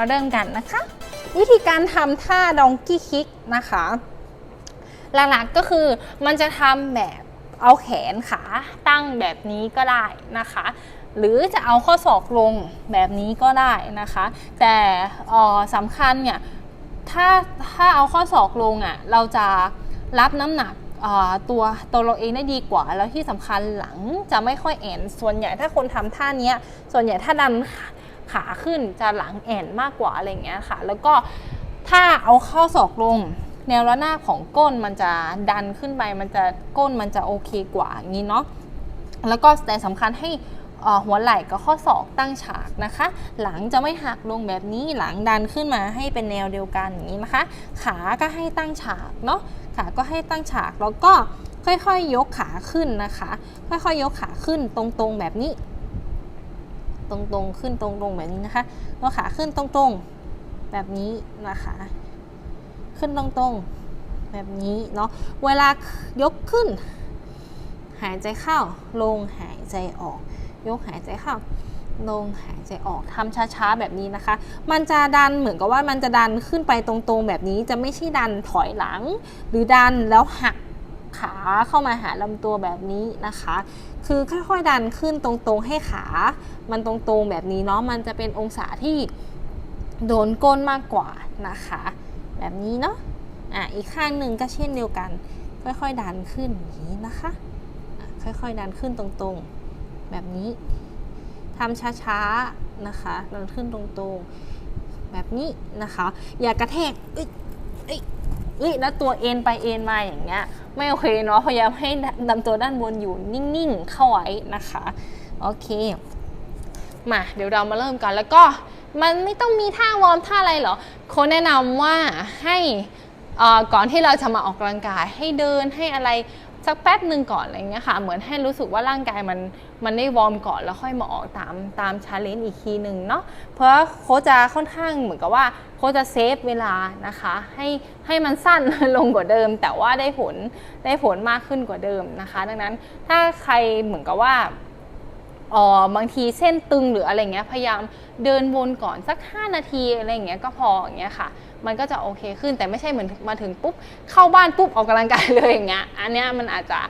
มาเริ่มกันนะคะ วิธีการทำท่าดองกี้คิกนะคะ หลักๆก็คือมันจะทำแบบเอาแขนขาตั้งแบบนี้ก็ได้นะคะ หรือจะเอาข้อศอกลงแบบนี้ก็ได้นะคะ แต่สำคัญเนี่ยถ้าถ้าเอาข้อศอกลงอะเราจะรับน้ำหนักตัวตัวเราเองได้ดีกว่า แล้วที่สำคัญหลังจะไม่ค่อยแอนส่วนใหญ่ถ้าคนทำท่านี้ส่วนใหญ่ถ้าดัน ขาขึ้นจะหลังแอนมากกว่าอะไรอย่างเงี้ยค่ะ แล้วก็ถ้าเอาข้อศอกลง แนวระนาบของก้นมันจะดันขึ้นไปมันจะก้นมันจะโอเคกว่าอย่างนี้เนาะแล้วก็แต่สำคัญให้หัวไหล่กับข้อศอกตั้งฉากนะคะ หลังจะไม่หักลงแบบนี้หลังดันขึ้นมาให้เป็นแนวเดียวกันอย่างนี้นะคะ ขาก็ให้ตั้งฉากเนาะขาก็ให้ตั้งฉากแล้วก็ค่อยๆยกขาขึ้นนะคะ ค่อยๆยกขาขึ้นตรงๆแบบนี้ ตรงๆ ขึ้นตรงๆแบบนี้นะคะยกขาขึ้นตรงๆ แบบนี้นะคะ ขึ้นตรงๆ แบบนี้เนาะเวลายกขึ้น หายใจเข้า ลงหายใจออก ยกหายใจเข้าลงหายใจออกทำช้าๆแบบนี้นะคะ มันจะดันเหมือนกับว่ามันจะดันขึ้นไปตรงๆ แบบนี้จะไม่ใช่ดันถอยหลัง หรือดันแล้วหักขาเข้ามาหาลำตัวแบบนี้นะคะ คือค่อยๆดันขึ้นตรงๆให้ขา มันตรงๆแบบนี้เนาะมันจะเป็นองศาที่โดนก้นมากกว่านะคะ แบบนี้เนาะอะอีกข้างหนึ่งก็เช่นเดียวกัน ค่อยๆดันขึ้นอย่างนี้นะคะอะค่อยๆดันขึ้นตรงๆ แบบนี้ทำช้าๆนะคะดันขึ้นตรงๆ แบบนี้นะคะ อย่ากระแทกเอ้ยเอ้ยเอ้ยแล้วตัวเอ็นไปเอ็นมาอย่างเงี้ย ไม่โอเคเนาะพยายามให้ดำตัวด้านบนอยู่นิ่งๆเข้าไว้นะคะโอเคมาเดี๋ยวเรามาเริ่มกันแล้วก็มันไม่ต้องมีท่าวอร์มท่าอะไรหรอโค้ชแนะนำว่าให้อ่อก่อนที่เราจะมาออกกำลังกายให้เดินให้อะไร สักแป๊บหนึ่งก่อนอะไรเงี้ยค่ะ เหมือนให้รู้สึกว่าร่างกายมันมันได้วอร์มก่อนแล้วค่อยมาออกตามตามชาเลนจ์อีกทีหนึ่งเนาะเพราะโค้ชจะค่อนข้างเหมือนกับว่าโค้ชจะเซฟเวลานะคะ ให้ให้มันสั้นลงกว่าเดิม แต่ว่าได้ผลได้ผลมากขึ้นกว่าเดิมนะคะ ดังนั้นถ้าใครเหมือนกับว่าเออบางทีเส้นตึงหรืออะไรเงี้ยพยายามเดินวนก่อนสัก 5 นาทีอะไรเงี้ยก็พออย่างเงี้ยค่ะ มันก็จะโอเคขึ้น แต่ไม่ใช่เหมือนมาถึงปุ๊บเข้าบ้านปุ๊บออกกำลังกายเลยอย่างเงี้ยอันเนี้ยมันอาจจะ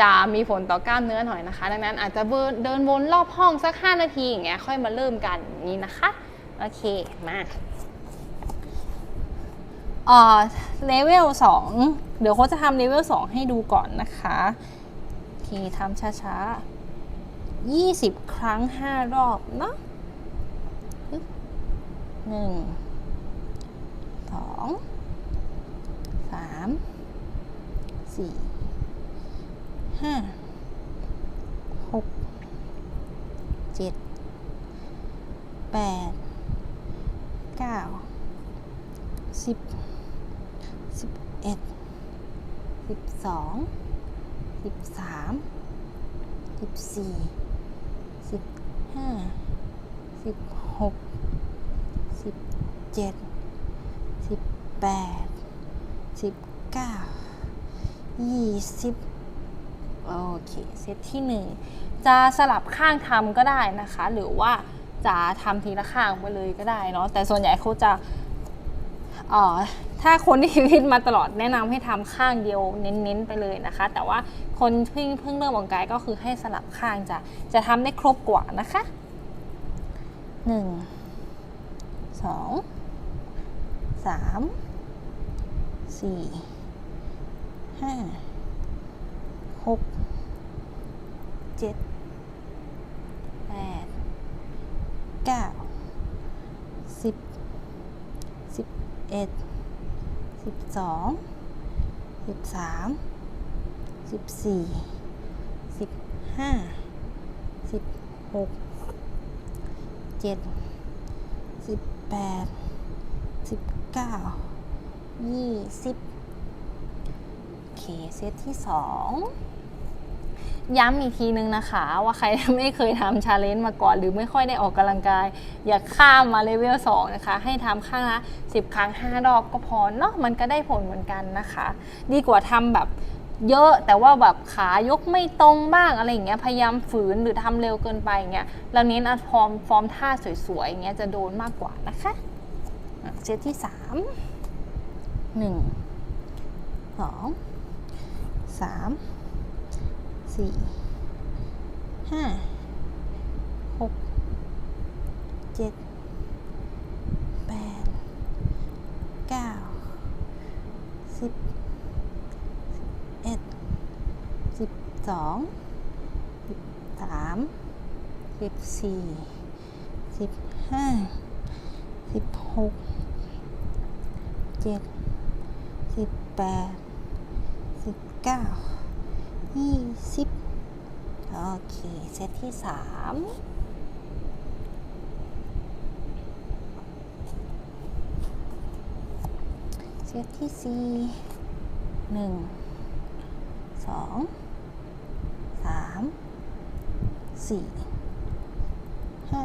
จะมีผลต่อกล้ามเนื้อหน่อยนะคะ ดังนั้นอาจจะเดินวนรอบห้องสัก 5 นาทีอย่างเงี้ยค่อยมาเริ่มกันนี้นะคะโอเคมาเอ่อเลเวล2เดี๋ยวเขาจะทำเลเวล2ให้ดูก่อนนะคะโอเคทำช้าๆ 20 ครั้ง 5 รอบเนาะหนึ่ง องสามสี่ห้าหกเจ็ดแปดเก้าสิบสิบเอ็ดสิบสองสิบสามสิบสี่สิบห้าสิบหกสิบเจ็ด แปดสิบเก้ายี่สิบโอเค เซตที่หนึ่งจะสลับข้างทำก็ได้นะคะ หรือว่าจะทำทีละข้างไปเลยก็ได้เนาะแต่ส่วนใหญ่เขาจะเอ่อถ้าคนที่คิดมาตลอดแนะนำให้ทำข้างเดียวเน้นๆไปเลยนะคะ แต่ว่าคนเพิ่งเพิ่งเริ่มออกกายก็คือให้สลับข้างจะจะทำได้ครบกว่านะคะหนึ่ง สี่ห้าหกเจ็ดแปดเก้าสิบสิบเอ็ดสิบสองสิบสามสิบสี่สิบห้าสิบหกเจ็ดสิบแปดสิบเก้า ยี่สิบโอเค เซตที่สองย้ำอีกทีนึงนะคะ ว่าใครไม่เคยทำชาเลนจ์มาก่อน หรือไม่ค่อยได้ออกกำลังกาย อย่าข้ามมาเลเวล2นะคะ ให้ทำข้างละ10 ครั้ง 5 รอบก็พอเนาะมันก็ได้ผลเหมือนกันนะคะ ดีกว่าทำแบบเยอะแต่ว่าแบบขายกไม่ตรงบ้างอะไรอย่างเงี้ยพยายามฝืนหรือทำเร็วเกินไปอย่างเงี้ยเราเน้นเอาฟอร์มฟอร์มท่าสวยๆอย่างเงี้ยจะโดนมากกว่านะคะอะเซตที่สาม หนึ่งสองสามสี่ห้าหกเจ็ดแปดเก้าสิบสิบเอ็ดสิบสองสิบสามสิบสี่สิบห้าสิบหกเจ็ด สิบแปดสิบเก้ายี่สิบโอเค เซตที่สามเซตที่สี่หนึ่งสองสามสี่ห้า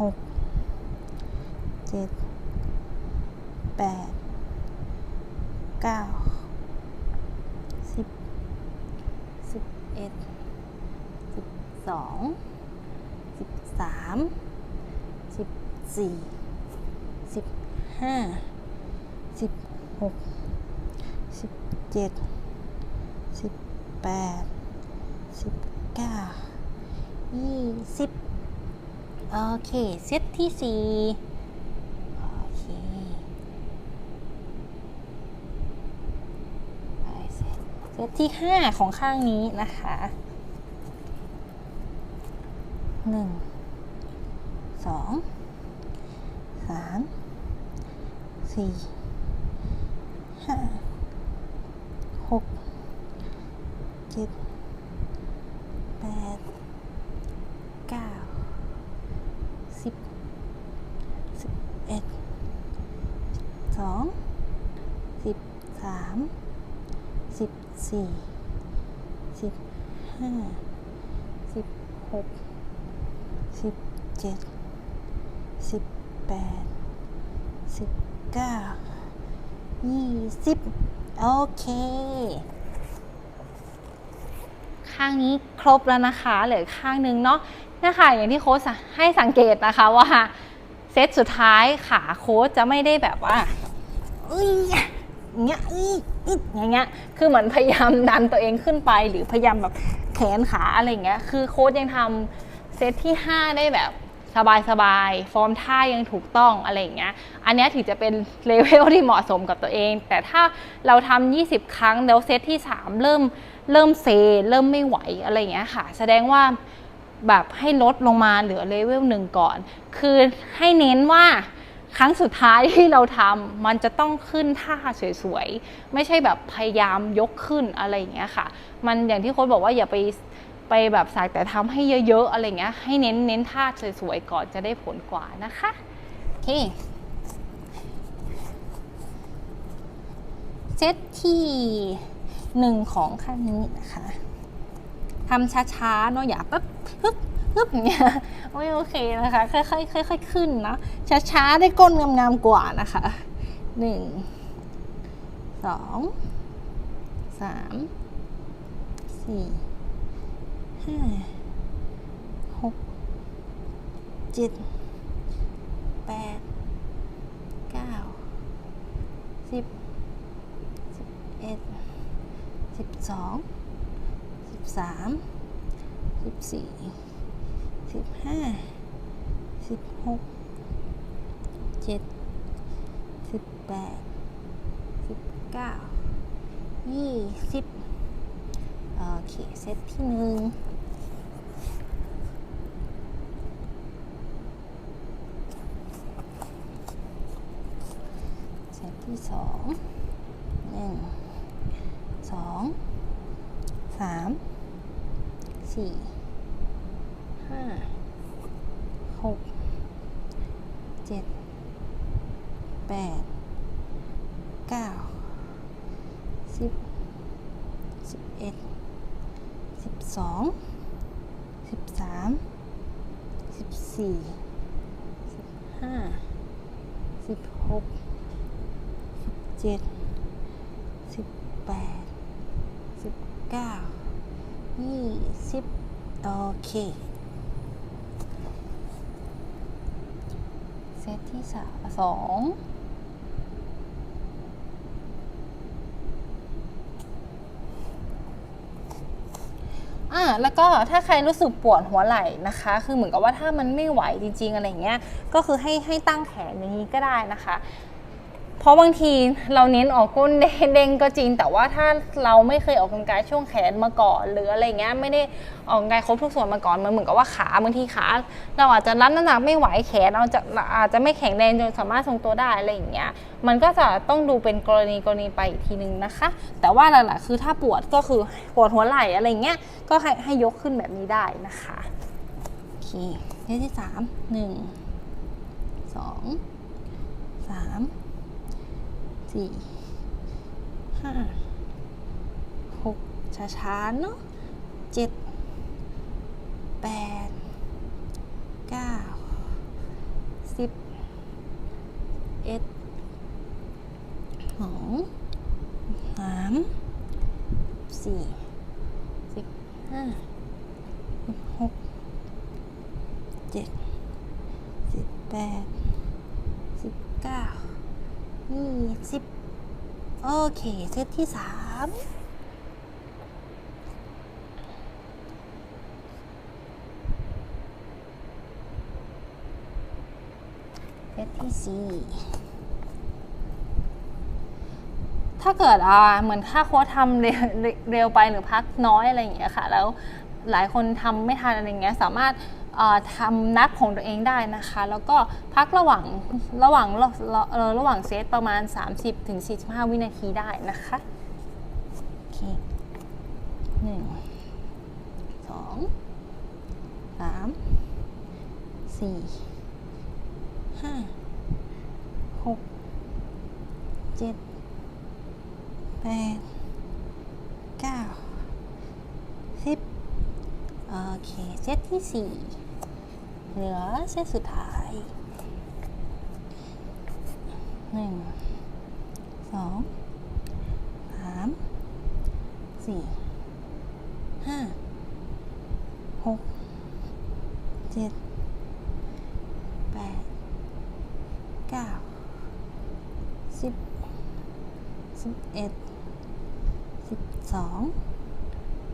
หกเจ็ดแปด เก้าสิบสิบเอ็ดสิบสองสิบสามสิบสี่สิบห้าสิบหกสิบเจ็ดสิบแปดสิบเก้ายี่สิบโอเค เซตที่สี่ เว็บที่ 5 ของข้างนี้นะคะ 1 2 3 4 5 6 7 8 สี่สิบห้าสิบหกสิบเจ็ดสิบแปดสิบเก้ายี่สิบโอเค ข้างนี้ครบแล้วนะคะเหลือข้างหนึงเนาะนะคะอย่างที่โค้ชให้สังเกตนะคะว่าเซตสุดท้ายขาโค้ชจะไม่ได้แบบว่าเอ้ย เงี้ยอีอีอย่างเงี้ยคือเหมือนพยายามดันตัวเองขึ้นไป หรือพยายามแบบแขนขาอะไรอย่างเงี้ยคือโค้ชยังทำเซตที่ 5 ได้แบบสบายๆ ฟอร์มท่ายังถูกต้องอะไรอย่างเงี้ย อันนี้ถือจะเป็นเลเวลที่เหมาะสมกับตัวเอง แต่ถ้าเราทำ20 ครั้งแล้วเซตที่ 3 เริ่มเริ่มเซ เริ่มไม่ไหวอะไรอย่างเงี้ยค่ะ แสดงว่าแบบให้ลดลงมาเหลือเลเวลหนึ่งก่อน คือให้เน้นว่า ครั้งสุดท้ายที่เราทำมันจะต้องขึ้นท่าสวยๆ ไม่ใช่แบบพยายามยกขึ้นอะไรอย่างเงี้ยค่ะ มันอย่างที่โค้ชบอกว่าอย่าไปไปแบบสายแต่ทำให้เยอะๆ อะไรเงี้ย ให้เน้นเน้นท่าสวยๆ ก่อนจะได้ผลกว่านะคะโอเคเซตที่หนึ่งของข้างนี้นะคะทำช้าๆเนาะอย่าปั๊บฮึบ ฮึบเงี้ยไม่โอเคนะคะ ค่อยๆค่อยๆขึ้นเนาะช้าๆ ได้ก้นงามๆกว่านะคะหนึ่งสองสามสี่ห้าหกเจ็ดแปดเก้าสิบสิบเอ็ดสิบสองสิบสามสิบสี่ สิบห้าสิบหกเจ็ดสิบแปดสิบเก้ายี่สิบโอเค เซตที่หนึ่งเซตที่สองหนึ่งสองสามสี่ ห้าหกเจ็ดแปดเก้าสิบสิบเอ็ดสิบสองสิบสามสิบสี่สิบห้าสิบหกสิบเจ็ดสิบแปดสิบเก้ายี่สิบโอเค เซตที่สามสองอ่าแล้วก็ถ้าใครรู้สึกปวดหัวไหล่นะคะ คือเหมือนกับว่าถ้ามันไม่ไหวจริงๆอะไรเงี้ยก็คือให้ให้ตั้งแขนอย่างนี้ก็ได้นะคะ เพราะบางทีเราเน้นออกก้นเด้งก็จริง แต่ว่าถ้าเราไม่เคยออกกำลังกายช่วงแขนมาก่อน หรืออะไรเงี้ยไม่ได้ออกกำลังกายครบทุกส่วนมาก่อนมันเหมือนกับว่าขาบางทีขาเราอาจจะรับน้ำหนักไม่ไหวแขนเราจะอาจจะไม่แข็งแรงจนสามารถทรงตัวได้อะไรอย่างเงี้ยมันก็จะต้องดูเป็นกรณีกรณีไปอีกทีนึงนะคะ แต่ว่าหลักๆคือถ้าปวดก็คือปวดหัวไหล่อะไรเงี้ยก็ให้ให้ยกขึ้นแบบนี้ได้นะคะโอเคเทสที่สามหนึ่งสองสาม สี่ห้าหกช้าๆเนาะเจ็ดแปดเก้าสิบเอ็ดสองสามสี่สิบห้าสิบหกเจ็ดสิบแปดสิบเก้า ยี่สิบโอเค เซตที่สามเซตที่สี่ถ้าเกิดอ่าเหมือนถ้าโค้ชทำเร็วไปหรือพักน้อยอะไรอย่างเงี้ยค่ะ แล้วหลายคนทำไม่ทันอะไรอย่างเงี้ยสามารถ ทำนับของตัวเองได้นะคะ แล้วก็พักระหว่างระหว่างระระหว่างเซตประมาณ 30ถึง45 วินาทีได้นะคะโอเคหนึ่งสองสามสี่ห้าหกเจ็ดแปดเก้าสิบโอเค เซตที่สี่ เหลือเซตสุดท้ายหนึ่งสองสามสี่ห้าหกเจ็ดแปดเก้าสิบสิบเอ็ดสิบสอง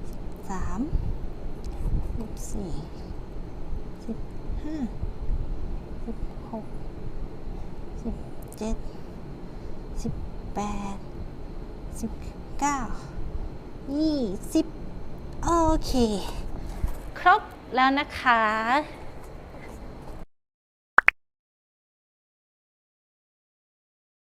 สิบสามสิบสี่สิบ ห้าสิบหกสิบเจ็ดสิบแปดสิบเก้ายี่สิบโอเค ครบแล้วนะคะ